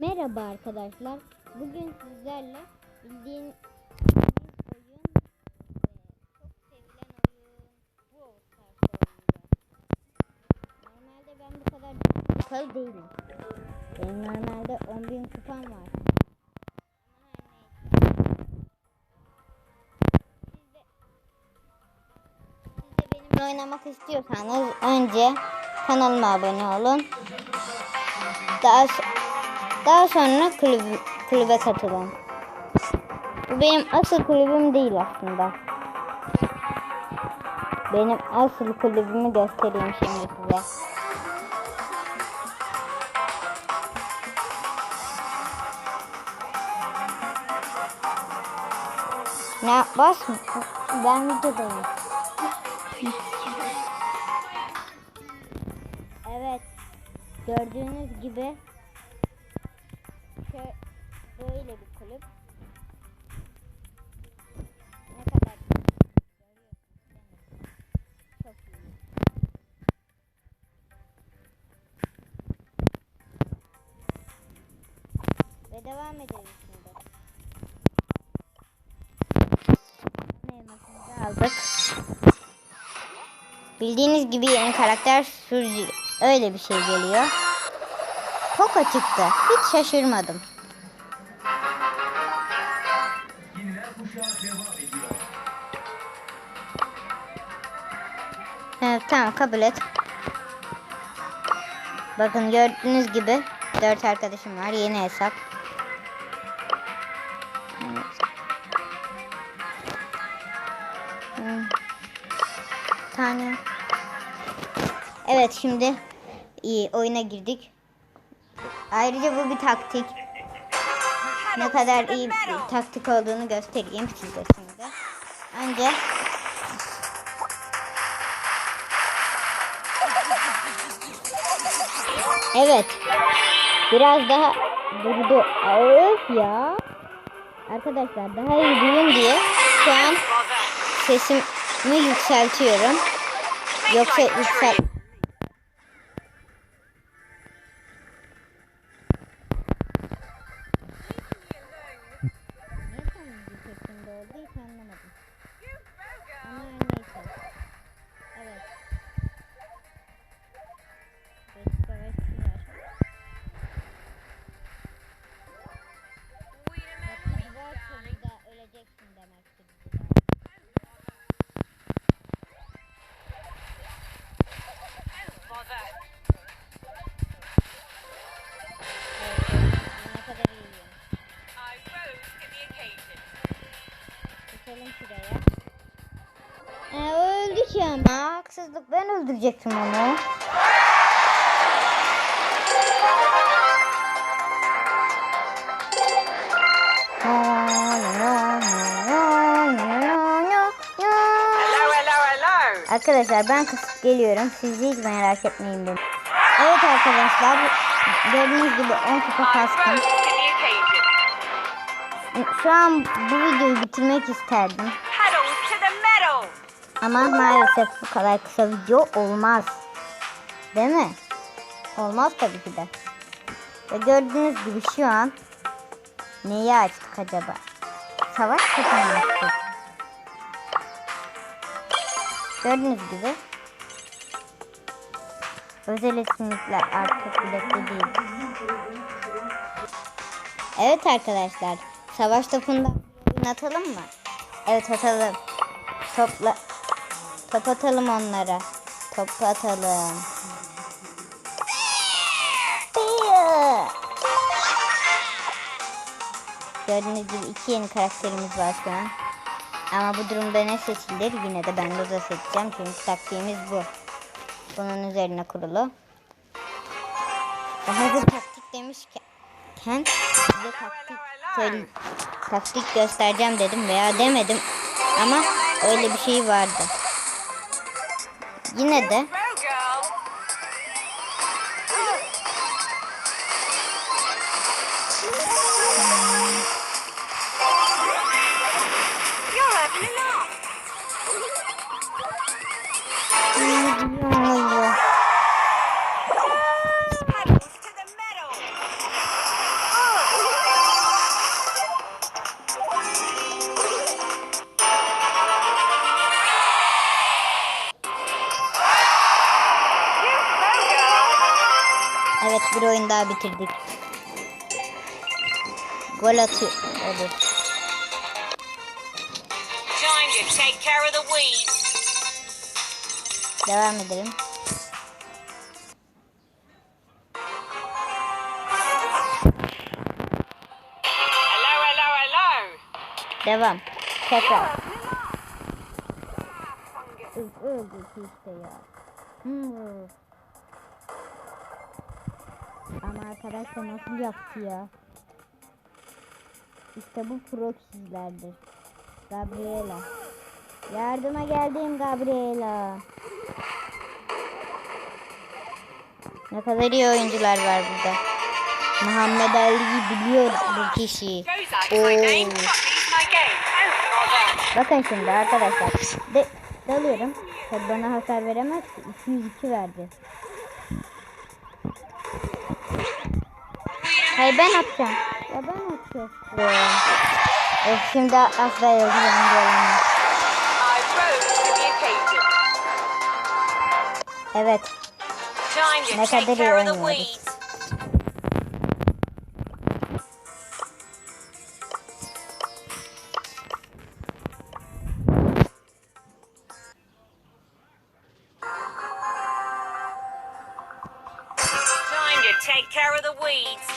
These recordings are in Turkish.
Merhaba arkadaşlar. Bugün sizlerle bildiğin oyun çok sevilen oyun Brawl Stars. Normalde ben bu kadar kupalı değilim. Benim normalde 10.000 kupam var. Siz de, benimle oynamak istiyorsanız önce kanalıma abone olun. Daha daha sonra kulüp, kulübe katılın. Bu benim asıl kulübüm değil aslında. Benim asıl kulübümü göstereyim şimdi size. Ne bas mı? Ben videodayım. Evet. Gördüğünüz gibi şöyle böyle bir kulüp. Ne kadar? Çok iyi. Ve devam edelim şimdi. Elmasımızı aldık. Bildiğiniz gibi yeni karakter sürücü öyle bir şey geliyor. Poco çıktı. Hiç şaşırmadım. Evet tamam kabul et. Bakın gördüğünüz gibi dört arkadaşım var. Yeni hesap. Evet. Tane. Evet şimdi iyi oyuna girdik. Ayrıca bu bir taktik. Ne kadar iyi bir taktik olduğunu göstereyim size şimdi. Önce Evet. Biraz daha durdu. Öf ya. Arkadaşlar daha iyi duyun diye şu an sesimi yükseltiyorum. Yoksa yüksel Haksızlık ben öldürecektim onu. Arkadaşlar ben kısıp geliyorum. Siz hiç merak etmeyin beni. Evet arkadaşlar. Gördüğünüz gibi 10 kupa kastım. Şu an bu videoyu bitirmek isterdim. Ama maalesef bu kadar kısa video olmaz. Değil mi? Olmaz tabii ki de. Ve gördüğünüz gibi şu an neyi açtık acaba? Savaş takımı açtık. Gördüğünüz gibi özel etkinlikler artık bilekli değil. Evet arkadaşlar savaş topunda atalım mı? Evet atalım. Topla top atalım onlara. Top atalım. Gördüğünüz gibi iki yeni karakterimiz var şu an. Ama bu durumda ne seçilir? Yine de ben Loza seçeceğim. Çünkü taktiğimiz bu. Bunun üzerine kurulu. Ve hazır taktik demişken size taktik taktik göstereceğim dedim veya demedim. Ama öyle bir şey vardı. Yine de bitirdik. Gol atıyor. Olur. Time to take care of the weeds. Devam edelim. Hello, hello, hello. Devam. Tekrar. Üf, Öldü ki işte ya. Hmm. Ama arkadaşlar nasıl yaptı ya? İşte bu pro kişilerdir. Gabriela. Yardıma geldim Gabriela. Ne kadar iyi oyuncular var burada. Muhammed Ali'yi biliyor bu kişi. Oo. Bakın şimdi arkadaşlar. De dalıyorum. Tabi bana hasar veremez ki. 202 verdi. Hayır ben atacağım. Ya ben atacağım. Evet, şimdi asla yazıyorum olamaz. I rose to the occasion. Evet. Time to Ne take kadar iyi care of the oynuyoruz. weeds. Time to take care of the weeds.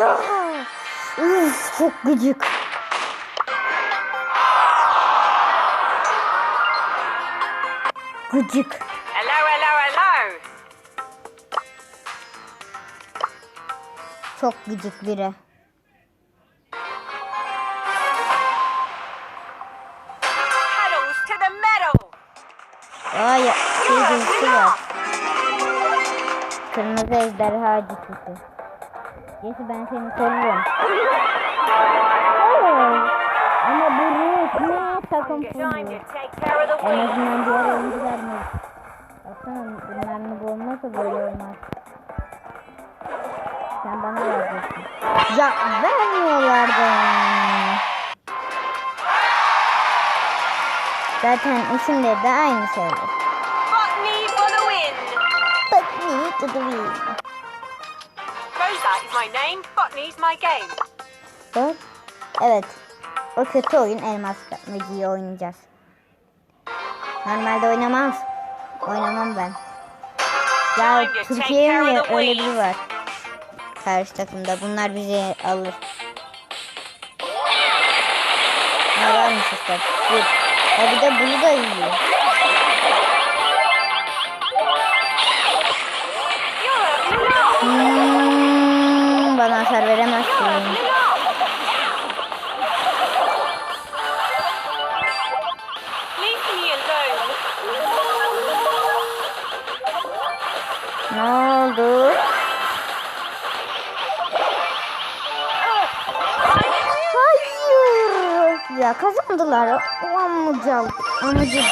Ya. Üf, çok gıcık. Gıcık. Hello, hello, hello. Çok gıcık biri. Ay şey dizisi var. Kırmızı ejderha dizisi. Neyse ben seni korurum. Oo, Ama bu Ruth ne takım the En azından diğer oyuncular mı? Baksana bunlar mı olmazsa böyle olmaz. Sen bana vereceksin. Ya vermiyorlardı. Zaten isimleri de aynı şeyler. Botany for the win. Me to the win. Rosa is my name. Botany's my game. Bak. Evet. O kötü oyun elmas Magi'yi oynayacağız. Normalde oynamaz. Oynamam ben. Ya Türkiye'ye mi öyle biri var. Karşı takımda. Bunlar bizi alır. Ne varmış işte. Bir. Ya bir de bunu da yiyor. Ya kazandılar. O amıcal. Amıcı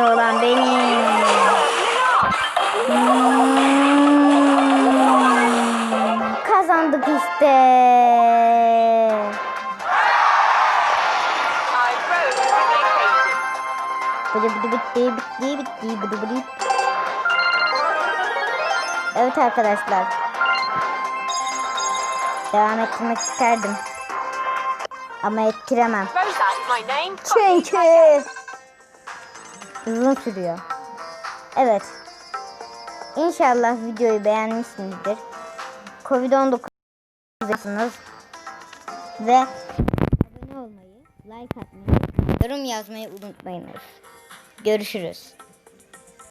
iyi olan benim. Hmm. Kazandık işte. I rose to the occasion. Bıdı bıdı bitti bitti bitti bıdı bıdı. Evet arkadaşlar. Devam ettirmek isterdim. Ama ettiremem. Çünkü uzun sürüyor. Evet. İnşallah videoyu beğenmişsinizdir. Covid-19 yapıyorsunuz. Ve abone olmayı, like atmayı, yorum yazmayı unutmayınız. Görüşürüz.